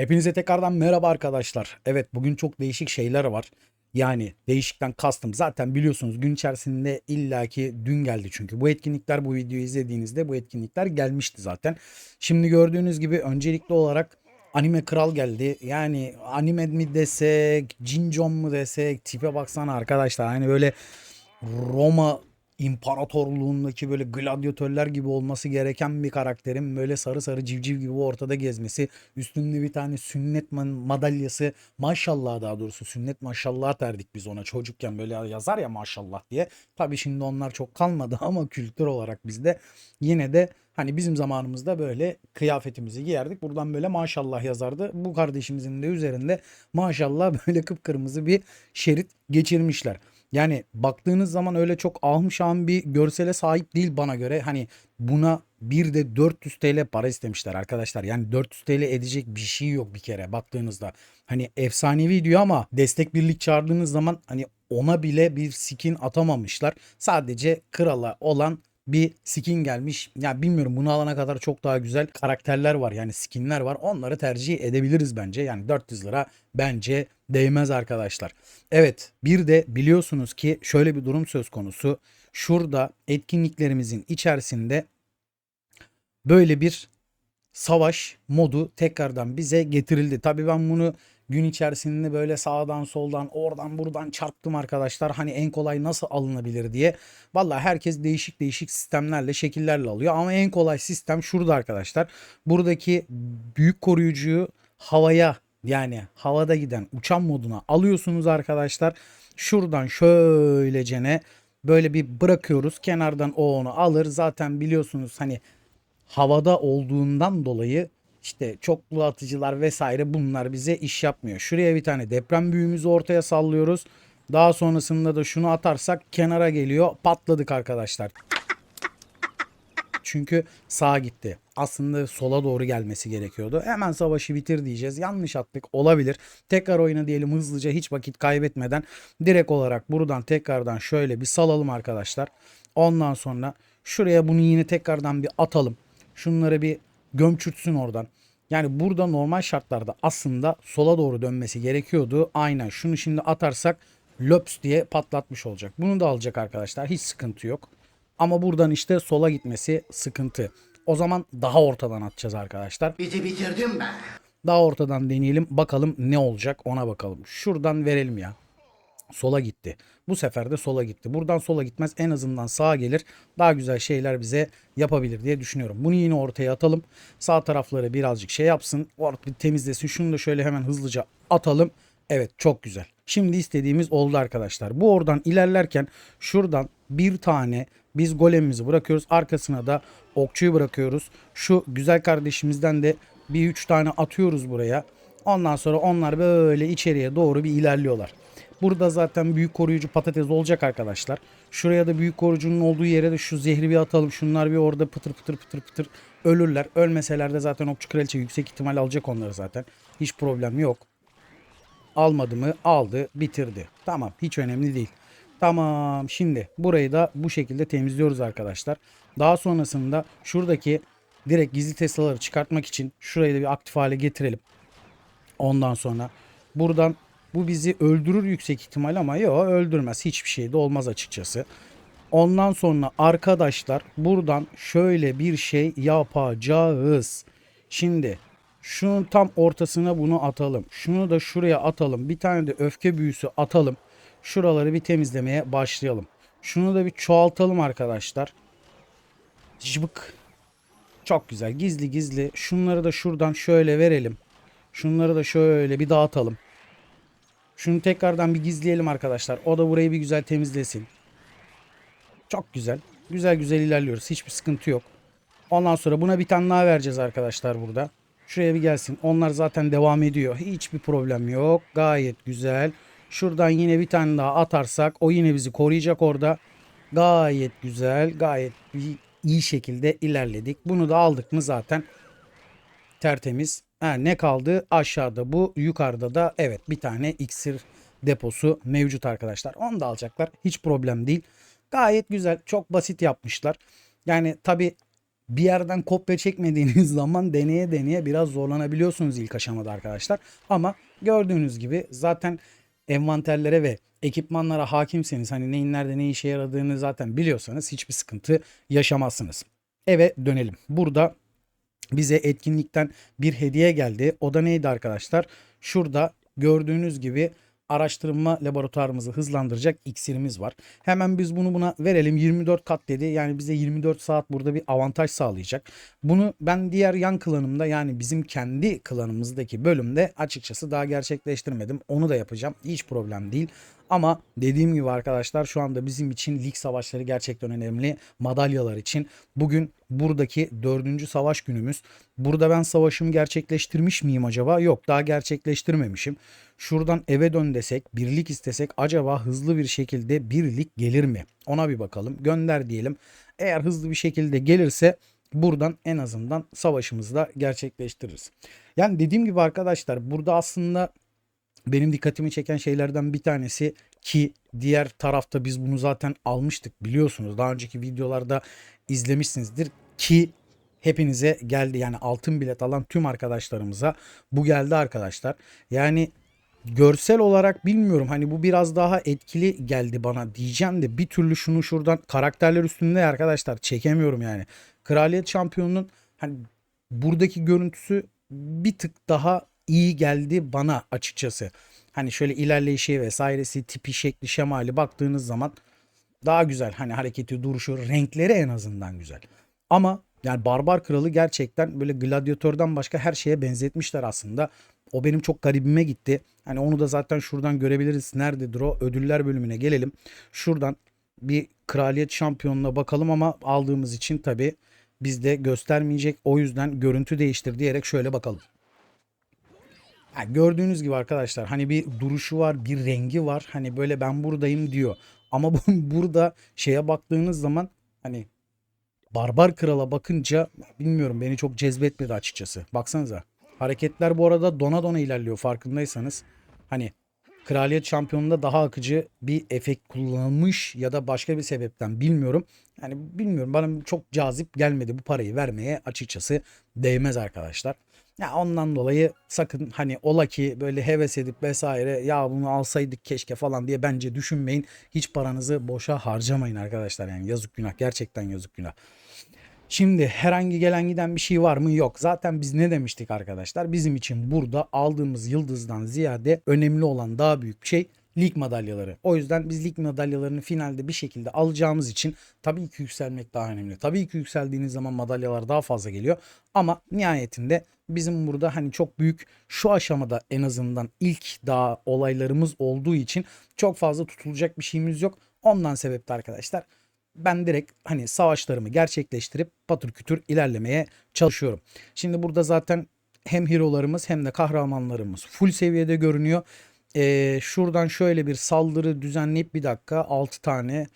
Hepinize tekrardan merhaba arkadaşlar. Evet bugün çok değişik şeyler var. Yani değişikten kastım zaten biliyorsunuz gün içerisinde illaki dün geldi çünkü. Bu etkinlikler bu videoyu izlediğinizde bu etkinlikler gelmişti zaten. Şimdi gördüğünüz gibi öncelikli olarak anime kral geldi. Yani anime mi desek, Jinjon mu desek tipe baksana arkadaşlar. Hani böyle Roma İmparatorluğundaki böyle gladyatörler gibi olması gereken bir karakterin böyle sarı sarı civciv gibi ortada gezmesi, üstünde bir tane sünnet madalyası, maşallah daha doğrusu sünnet maşallah derdik biz ona çocukken böyle yazar ya maşallah diye. Tabii şimdi onlar çok kalmadı ama kültür olarak bizde yine de hani bizim zamanımızda böyle kıyafetimizi giyerdik. Buradan böyle maşallah yazardı. Bu kardeşimizin de üzerinde maşallah böyle kıpkırmızı bir şerit geçirmişler. Yani baktığınız zaman öyle çok ahım şahım bir görsele sahip değil bana göre. Hani buna bir de 400 TL para istemişler arkadaşlar. Yani 400 TL edecek bir şey yok bir kere baktığınızda. Hani efsanevi diyor ama destek birlik çağırdığınız zaman hani ona bile bir skin atamamışlar. Sadece krala olan bir skin gelmiş. Ya bilmiyorum bunu alana kadar çok daha güzel karakterler var yani skinler var. Onları tercih edebiliriz bence. Yani 400 lira bence değmez arkadaşlar. Evet bir de biliyorsunuz ki şöyle bir durum söz konusu. Şurada etkinliklerimizin içerisinde böyle bir savaş modu tekrardan bize getirildi. Tabii ben bunu gün içerisinde böyle sağdan soldan oradan buradan çarptım arkadaşlar. Hani en kolay nasıl alınabilir diye. Vallahi herkes değişik değişik sistemlerle şekillerle alıyor. Ama en kolay sistem şurada arkadaşlar. Buradaki büyük koruyucuyu havaya yani havada giden uçan moduna alıyorsunuz arkadaşlar. Şuradan şöylecene böyle bir bırakıyoruz. Kenardan o onu alır. Zaten biliyorsunuz hani havada olduğundan dolayı işte çoklu atıcılar vesaire bunlar bize iş yapmıyor. Şuraya bir tane deprem büyümüzü ortaya sallıyoruz. Daha sonrasında da şunu atarsak kenara geliyor. Patladık arkadaşlar. Çünkü sağa gitti. Aslında sola doğru gelmesi gerekiyordu. Hemen savaşı bitir diyeceğiz. Yanlış attık. Olabilir. Tekrar oyuna diyelim hızlıca hiç vakit kaybetmeden direkt olarak buradan tekrardan şöyle bir salalım arkadaşlar. Ondan sonra şuraya bunu yine tekrardan bir atalım. Şunları bir gömçürtsün oradan. Yani burada normal şartlarda aslında sola doğru dönmesi gerekiyordu. Aynen şunu şimdi atarsak löps diye patlatmış olacak. Bunu da alacak arkadaşlar. Hiç sıkıntı yok. Ama buradan işte sola gitmesi sıkıntı. O zaman daha ortadan atacağız arkadaşlar. Bizi bitirdin be. Daha ortadan deneyelim. Bakalım ne olacak ona bakalım. Şuradan verelim ya. Sola gitti. Bu sefer de sola gitti. Buradan sola gitmez. En azından sağa gelir. Daha güzel şeyler bize yapabilir diye düşünüyorum. Bunu yine ortaya atalım. Sağ tarafları birazcık şey yapsın. Orta bir temizlesin. Şunu da şöyle hemen hızlıca atalım. Evet çok güzel. Şimdi istediğimiz oldu arkadaşlar. Bu oradan ilerlerken şuradan bir tane biz golemimizi bırakıyoruz. Arkasına da okçuyu bırakıyoruz. Şu güzel kardeşimizden de bir üç tane atıyoruz buraya. Ondan sonra onlar böyle içeriye doğru bir ilerliyorlar. Burada zaten büyük koruyucu patates olacak arkadaşlar. Şuraya da büyük koruyucunun olduğu yere de şu zehri bir atalım. Şunlar bir orada pıtır pıtır pıtır pıtır ölürler. Ölmeseler de zaten okçu kraliçe yüksek ihtimal alacak onları zaten. Hiç problem yok. Almadı mı? Aldı, bitirdi. Tamam, hiç önemli değil. Tamam, şimdi burayı da bu şekilde temizliyoruz arkadaşlar. Daha sonrasında şuradaki direkt gizli Tesla'ları çıkartmak için şurayı da bir aktif hale getirelim. Ondan sonra buradan bu bizi öldürür yüksek ihtimal ama yok öldürmez. Hiçbir şey de olmaz açıkçası. Ondan sonra arkadaşlar buradan şöyle bir şey yapacağız. Şimdi şunun tam ortasına bunu atalım. Şunu da şuraya atalım. Bir tane de öfke büyüsü atalım. Şuraları bir temizlemeye başlayalım. Şunu da bir çoğaltalım arkadaşlar. Cıbık. Çok güzel. Gizli gizli. Şunları da şuradan şöyle verelim. Şunları da şöyle bir dağıtalım. Şunu tekrardan bir gizleyelim arkadaşlar. O da burayı bir güzel temizlesin. Çok güzel. Güzel güzel ilerliyoruz. Hiçbir sıkıntı yok. Ondan sonra buna bir tane daha vereceğiz arkadaşlar burada. Şuraya bir gelsin. Onlar zaten devam ediyor. Hiçbir problem yok. Gayet güzel. Şuradan yine bir tane daha atarsak o yine bizi koruyacak orada. Gayet güzel. Gayet iyi- şekilde ilerledik. Bunu da aldık mı zaten tertemiz. Ha, ne kaldı? Aşağıda bu, yukarıda da evet bir tane iksir deposu mevcut arkadaşlar. Onu da alacaklar. Hiç problem değil. Gayet güzel. Çok basit yapmışlar. Yani tabi bir yerden kopya çekmediğiniz zaman deneye deneye biraz zorlanabiliyorsunuz ilk aşamada arkadaşlar. Ama gördüğünüz gibi zaten envanterlere ve ekipmanlara hakimseniz hani neyin nerede ne işe yaradığını zaten biliyorsanız hiçbir sıkıntı yaşamazsınız. Eve dönelim. Burada bize etkinlikten bir hediye geldi. O da neydi arkadaşlar? Şurada gördüğünüz gibi araştırma laboratuvarımızı hızlandıracak iksirimiz var. Hemen biz bunu buna verelim. 24 kat dedi. Yani bize 24 saat burada bir avantaj sağlayacak. Bunu ben diğer yan klanımda yani bizim kendi klanımızdaki bölümde açıkçası daha gerçekleştirmedim. Onu da yapacağım. Hiç problem değil. Ama dediğim gibi arkadaşlar şu anda bizim için lig savaşları gerçekten önemli. Madalyalar için. Bugün buradaki dördüncü savaş günümüz. Burada ben savaşımı gerçekleştirmiş miyim acaba? Yok daha gerçekleştirmemişim. Şuradan eve dön desek, birlik istesek acaba hızlı bir şekilde birlik gelir mi? Ona bir bakalım. Gönder diyelim. Eğer hızlı bir şekilde gelirse buradan en azından savaşımızı da gerçekleştiririz. Yani dediğim gibi arkadaşlar burada aslında benim dikkatimi çeken şeylerden bir tanesi ki diğer tarafta biz bunu zaten almıştık biliyorsunuz. Daha önceki videolarda izlemişsinizdir ki hepinize geldi. Yani altın bilet alan tüm arkadaşlarımıza bu geldi arkadaşlar. Yani görsel olarak bilmiyorum hani bu biraz daha etkili geldi bana diyeceğim de bir türlü şunu şuradan karakterler üstünde arkadaşlar çekemiyorum yani. Kraliyet şampiyonunun hani buradaki görüntüsü bir tık daha iyi geldi bana açıkçası. Hani şöyle ilerleyişi vesairesi tipi şekli şemali baktığınız zaman daha güzel. Hani hareketi duruşu renkleri en azından güzel. Ama yani Barbar Kralı gerçekten böyle gladyatörden başka her şeye benzetmişler aslında. O benim çok garibime gitti. Hani onu da zaten şuradan görebiliriz. Nerededir o? Ödüller bölümüne gelelim. Şuradan bir kraliyet şampiyonuna bakalım ama aldığımız için tabi bizde göstermeyecek. O yüzden görüntü değiştir diyerek şöyle bakalım. Ha, gördüğünüz gibi arkadaşlar hani bir duruşu var, bir rengi var. Hani böyle ben buradayım diyor. Ama bu, burada şeye baktığınız zaman hani Barbar Kral'a bakınca bilmiyorum beni çok cezbetmedi açıkçası. Baksanıza. Hareketler bu arada dona dona ilerliyor farkındaysanız. Hani Kraliyet Şampiyonu'nda daha akıcı bir efekt kullanılmış ya da başka bir sebepten bilmiyorum. Yani bilmiyorum bana çok cazip gelmedi bu parayı vermeye açıkçası değmez arkadaşlar. Ya ondan dolayı sakın hani ola ki böyle heves edip vesaire ya bunu alsaydık keşke falan diye bence düşünmeyin. Hiç paranızı boşa harcamayın arkadaşlar yani yazık günah gerçekten yazık günah. Şimdi herhangi gelen giden bir şey var mı? Yok. Zaten biz ne demiştik arkadaşlar? Bizim için burada aldığımız yıldızdan ziyade önemli olan daha büyük şey lig madalyaları. O yüzden biz lig madalyalarını finalde bir şekilde alacağımız için tabii ki yükselmek daha önemli. Tabii ki yükseldiğiniz zaman madalyalar daha fazla geliyor. Ama nihayetinde bizim burada hani çok büyük şu aşamada en azından ilk daha olaylarımız olduğu için çok fazla tutulacak bir şeyimiz yok. Ondan sebepte arkadaşlar ben direkt hani savaşlarımı gerçekleştirip patır kütür ilerlemeye çalışıyorum. Şimdi burada zaten hem hero'larımız hem de kahramanlarımız full seviyede görünüyor. Ee, şuradan şöyle bir saldırı düzenleyip bir dakika 6 tane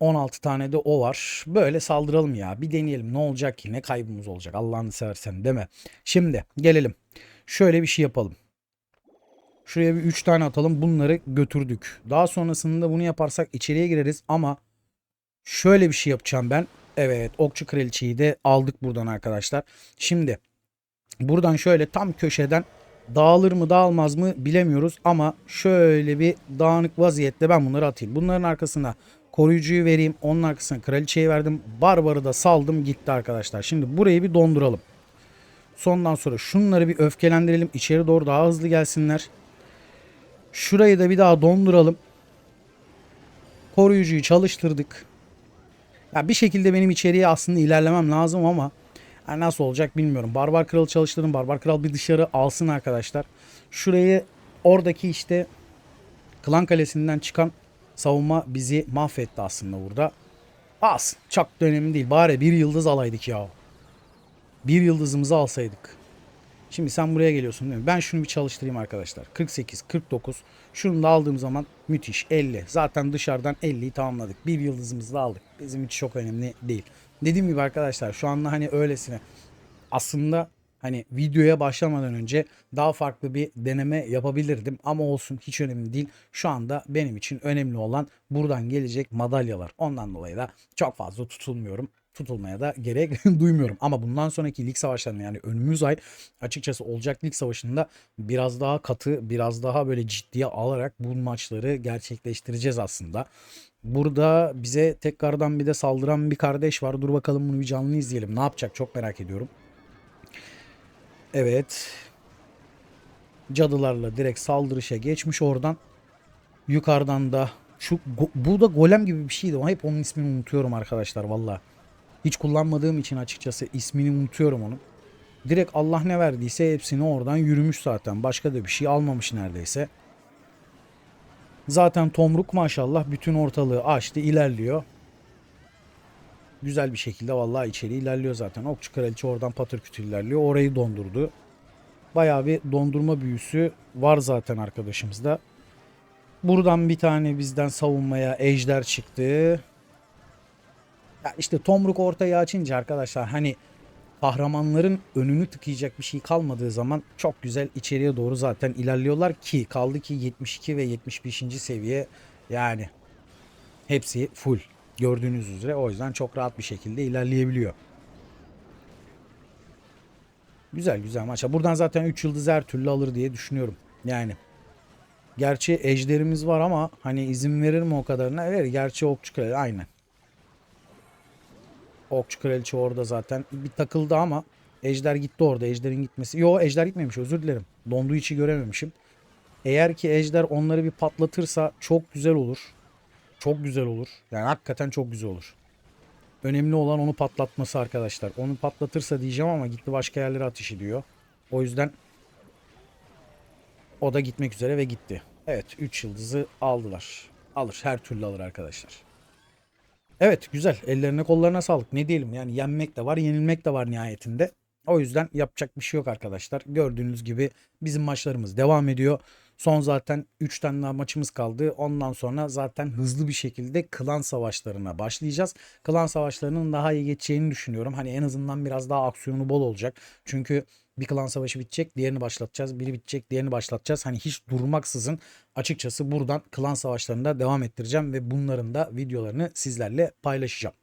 16 tane de o var. Böyle saldıralım ya. Bir deneyelim ne olacak ki ne kaybımız olacak Allah'ını seversen deme. Şimdi gelelim. Şöyle bir şey yapalım. Şuraya bir 3 tane atalım. Bunları götürdük. Daha sonrasında bunu yaparsak içeriye gireriz ama şöyle bir şey yapacağım ben. Evet okçu kraliçeyi de aldık buradan arkadaşlar. Şimdi buradan şöyle tam köşeden dağılır mı dağılmaz mı bilemiyoruz ama şöyle bir dağınık vaziyette ben bunları atayım. Bunların arkasına koruyucuyu vereyim. Onun arkasına kraliçeyi verdim. Barbarı da saldım gitti arkadaşlar. Şimdi burayı bir donduralım. Sondan sonra şunları bir öfkelendirelim. İçeri doğru daha hızlı gelsinler. Şurayı da bir daha donduralım. Koruyucuyu çalıştırdık. Ya bir şekilde benim içeriye aslında ilerlemem lazım ama yani nasıl olacak bilmiyorum. Barbar Kralı çalıştırdım. Barbar Kral bir dışarı alsın arkadaşlar. Şurayı oradaki işte Klan Kalesi'nden çıkan savunma bizi mahvetti aslında burada. Az. Çok da önemli değil. Bari bir yıldız alaydık ya. Bir yıldızımızı alsaydık. Şimdi sen buraya geliyorsun değil mi? Ben şunu bir çalıştırayım arkadaşlar. 48, 49. Şunu da aldığım zaman müthiş. 50. Zaten dışarıdan 50'yi tamamladık. Bir yıldızımızı da aldık. Bizim için çok önemli değil. Dediğim gibi arkadaşlar şu anda hani öylesine aslında hani videoya başlamadan önce daha farklı bir deneme yapabilirdim ama olsun hiç önemli değil. Şu anda benim için önemli olan buradan gelecek madalyalar. Ondan dolayı da çok fazla tutulmuyorum. tutulmaya da gerek duymuyorum. Ama bundan sonraki lig savaşlarında yani önümüz ay açıkçası olacak lig savaşında biraz daha katı, biraz daha böyle ciddiye alarak bu maçları gerçekleştireceğiz aslında. Burada bize tekrardan bir de saldıran bir kardeş var. Dur bakalım bunu bir canlı izleyelim. Ne yapacak çok merak ediyorum. Evet. Cadılarla direkt saldırışa geçmiş oradan. Yukarıdan da şu bu da golem gibi bir şeydi hep onun ismini unutuyorum arkadaşlar valla. Hiç kullanmadığım için açıkçası ismini unutuyorum onun. Direkt Allah ne verdiyse hepsini oradan yürümüş zaten. Başka da bir şey almamış neredeyse. Zaten Tomruk maşallah bütün ortalığı açtı ilerliyor. Güzel bir şekilde vallahi içeri ilerliyor zaten. Okçu kraliçe oradan patır kütür ilerliyor. Orayı dondurdu. Bayağı bir dondurma büyüsü var zaten arkadaşımızda. Buradan bir tane bizden savunmaya ejder çıktı. Ya işte Tomruk ortaya açınca arkadaşlar hani kahramanların önünü tıkayacak bir şey kalmadığı zaman çok güzel içeriye doğru zaten ilerliyorlar ki kaldı ki 72 ve 75. seviye yani hepsi full gördüğünüz üzere o yüzden çok rahat bir şekilde ilerleyebiliyor. Güzel güzel maça. Buradan zaten 3 yıldız her türlü alır diye düşünüyorum. Yani Gerçi ejderimiz var ama hani izin verir mi o kadarına? Verir. Gerçi okçu kraliçe aynen. Okçu kraliçe orada zaten bir takıldı ama ejder gitti orada. Ejderin gitmesi. Yo ejder gitmemiş özür dilerim. Donduğu içi görememişim. Eğer ki ejder onları bir patlatırsa çok güzel olur. Çok güzel olur. Yani hakikaten çok güzel olur. Önemli olan onu patlatması arkadaşlar. Onu patlatırsa diyeceğim ama gitti başka yerlere ateş ediyor. O yüzden o da gitmek üzere ve gitti. Evet 3 yıldızı aldılar. Alır her türlü alır arkadaşlar. Evet güzel ellerine kollarına sağlık ne diyelim yani yenmek de var yenilmek de var nihayetinde. O yüzden yapacak bir şey yok arkadaşlar. Gördüğünüz gibi bizim maçlarımız devam ediyor. Son zaten 3 tane daha maçımız kaldı. Ondan sonra zaten hızlı bir şekilde klan savaşlarına başlayacağız. Klan savaşlarının daha iyi geçeceğini düşünüyorum. Hani en azından biraz daha aksiyonu bol olacak. Çünkü bir klan savaşı bitecek, diğerini başlatacağız. Biri bitecek, diğerini başlatacağız. Hani hiç durmaksızın açıkçası buradan klan savaşlarında devam ettireceğim ve bunların da videolarını sizlerle paylaşacağım.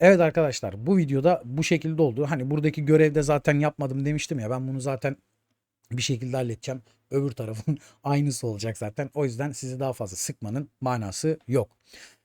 Evet arkadaşlar bu videoda bu şekilde oldu. Hani buradaki görevde zaten yapmadım demiştim ya ben bunu zaten bir şekilde halledeceğim. Öbür tarafın aynısı olacak zaten. O yüzden sizi daha fazla sıkmanın manası yok.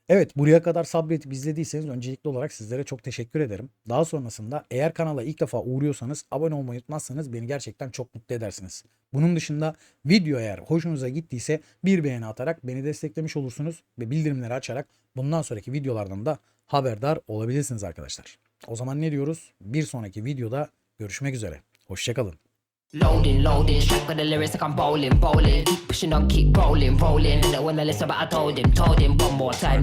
Evet buraya kadar sabretip izlediyseniz öncelikli olarak sizlere çok teşekkür ederim. Daha sonrasında eğer kanala ilk defa uğruyorsanız abone olmayı unutmazsanız beni gerçekten çok mutlu edersiniz. Bunun dışında video eğer hoşunuza gittiyse bir beğeni atarak beni desteklemiş olursunuz ve bildirimleri açarak bundan sonraki videolardan da haberdar olabilirsiniz arkadaşlar. O zaman ne diyoruz? Bir sonraki videoda görüşmek üzere. Hoşçakalın. Loading, loading, straight with the lyrics like I'm bowling, bowling. Keep pushing on, keep rolling, rolling. And when I listen, but I told him, told him one more time.